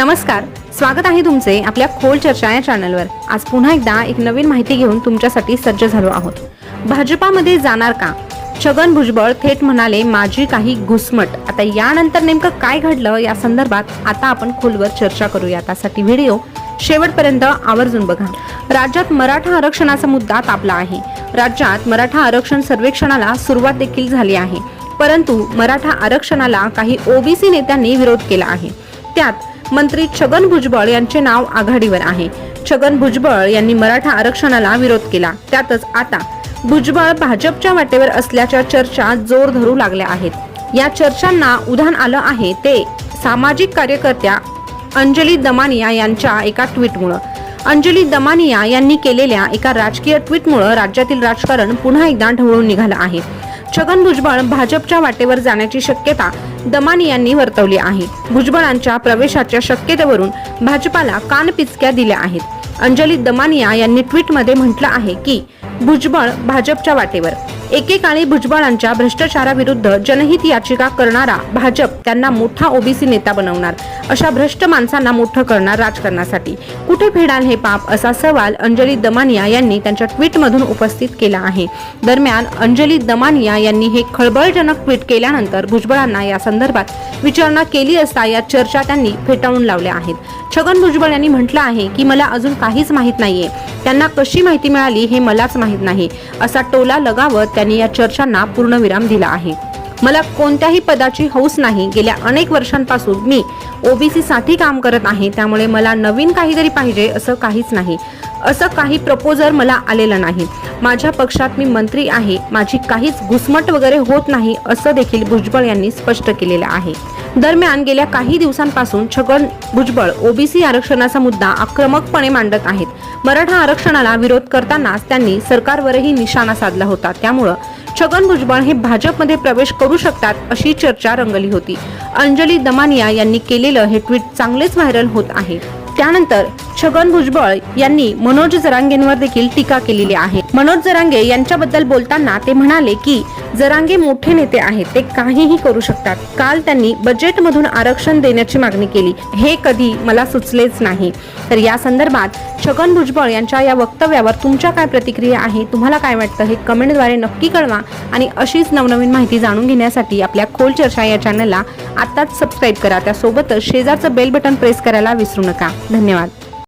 नमस्कार स्वागत आहे तुमचे आपल्या खोल चर्चा या चॅनलवर आज पुन्हा एकदा एक नवीन माहिती घेऊन तुमच्यासाठी सज्ज झालो आहोत. भाजपामध्ये जाणार का? छगन भुजबळ थेट म्हणाले माझी काही घुसमट. आता यानंतर नेमकं काय घडलं या संदर्भात आता आपण खोलवर चर्चा करूया त्यासाठी व्हिडिओ शेवटपर्यंत आवर्जून बघा. राज्यात मराठा आरक्षणाचा मुद्दा तापला आहे. राज्यात मराठा आरक्षण सर्वेक्षणाला सुरुवात देखील झाली आहे. परंतु मराठा आरक्षणाला काही ओबीसी नेत्यांनी विरोध केला आहे. त्यात मंत्री छगन भुजबळ यांचे नाव आघाडीवर आहे. छगन भुजबळ यांनी मराठा आरक्षणाला विरोध केला. त्यातच आता भुजबळ भाजपच्या वाटेवर असल्याच्या चर्चा जोर धरू लागल्या आहेत. या चर्चांना उधाण आलं आहे ते सामाजिक कार्यकर्त्या अंजली दमानिया यांच्या एका ट्विटमुळं अंजली दमानिया यांनी केलेल्या एका राजकीय ट्विटमुळं राज्यातील राजकारण पुन्हा एकदा ढवळून निघालं आहे. छगन भुजबळ भाजपच्या वाटेवर जाण्याची शक्यता दमानी यांनी वर्तवली आहे. भुजबळांच्या प्रवेशाच्या शक्यतेवरून भाजपाला कानपिचक्या दिल्या आहेत. अंजली दमानिया यांनी ट्विटमध्ये म्हटलं आहे की भुजबळ भाजपच्या वाटेवर एकेकाळी भुजबळांच्या भ्रष्टाचाराविरुद्ध जनहित याचिका करणारा भाजप त्यांना मोठा ओबीसी नेता बनवणार अशा भ्रष्ट माणसांना मोठं करणार राजकारणासाठी. कुठे फेडाल हे पाप असा सवाल अंजली दमानिया यांनी त्यांच्या ट्विटमधून उपस्थित केला आहे. दरम्यान अंजली दमानिया यांनी हे खळबळजनक ट्विट केल्यानंतर भुजबळांना या संदर्भात विचारणा केली असता या चर्चा त्यांनी फेटाळून लावल्या आहेत. छगन भुजबळ यांनी म्हटलं आहे की मला अजून काहीच माहीत नाहीये. त्यांना कशी माहिती मिळाली हे मलाच माहीत नाही. असा टोला लगावत त्यांनी या चर्चांना पूर्णविराम दिला आहे. मला कोणत्याही पदाची हौस नाही. गेल्या अनेक वर्षांपासून मी ओबीसी साठी काम करत आहे. त्यामुळे मला नवीन काहीतरी पाहिजे असं काहीच नाही. असं काही प्रपोजर मला आलेलं नाही. माझ्या पक्षात मी मंत्री आहे. माझी काहीच घुसमट वगैरे होत नाही असं देखील भुजबळ यांनी स्पष्ट केलेलं आहे. दरम्यान गेल्या काही दिवसांपासून छगन भुजबळ ओबीसी आरक्षणाचा मुद्दा आक्रमकपणे मांडत आहेत. मराठा आरक्षणाला विरोध करतानाच त्यांनी सरकारवरही निशाणा साधला होता. त्यामुळं छगन भुजबळ हे भाजपमध्ये प्रवेश करू शकतात अशी चर्चा रंगली होती. अंजली दमानिया यांनी केलेलं हे ट्विट चांगलेच व्हायरल होत आहे. त्यानंतर छगन भुजबळ यांनी मनोज जरांगेंवर देखील टीका केलेली आहे. मनोज जरांगे यांच्याबद्दल बोलताना ते म्हणाले की जरांगे मोठे नेते आहेत ते काहीही करू शकतात. काल त्यांनी बजेटमधून आरक्षण देण्याची मागणी केली. हे कधी मला सुचलेच नाही. तर या संदर्भात छगन भुजबळ यांच्या या वक्तव्यावर तुमच्या काय प्रतिक्रिया आहे? तुम्हाला काय वाटतं? हे कमेंटद्वारे नक्की कळवा आणि अशीच नवनवीन माहिती जाणून घेण्यासाठी आपल्या खोल चर्चा या चॅनलला आत्ताच सबस्क्राईब करा. त्यासोबतच शेजारचं बेल बटन प्रेस करायला विसरू नका. धन्यवाद.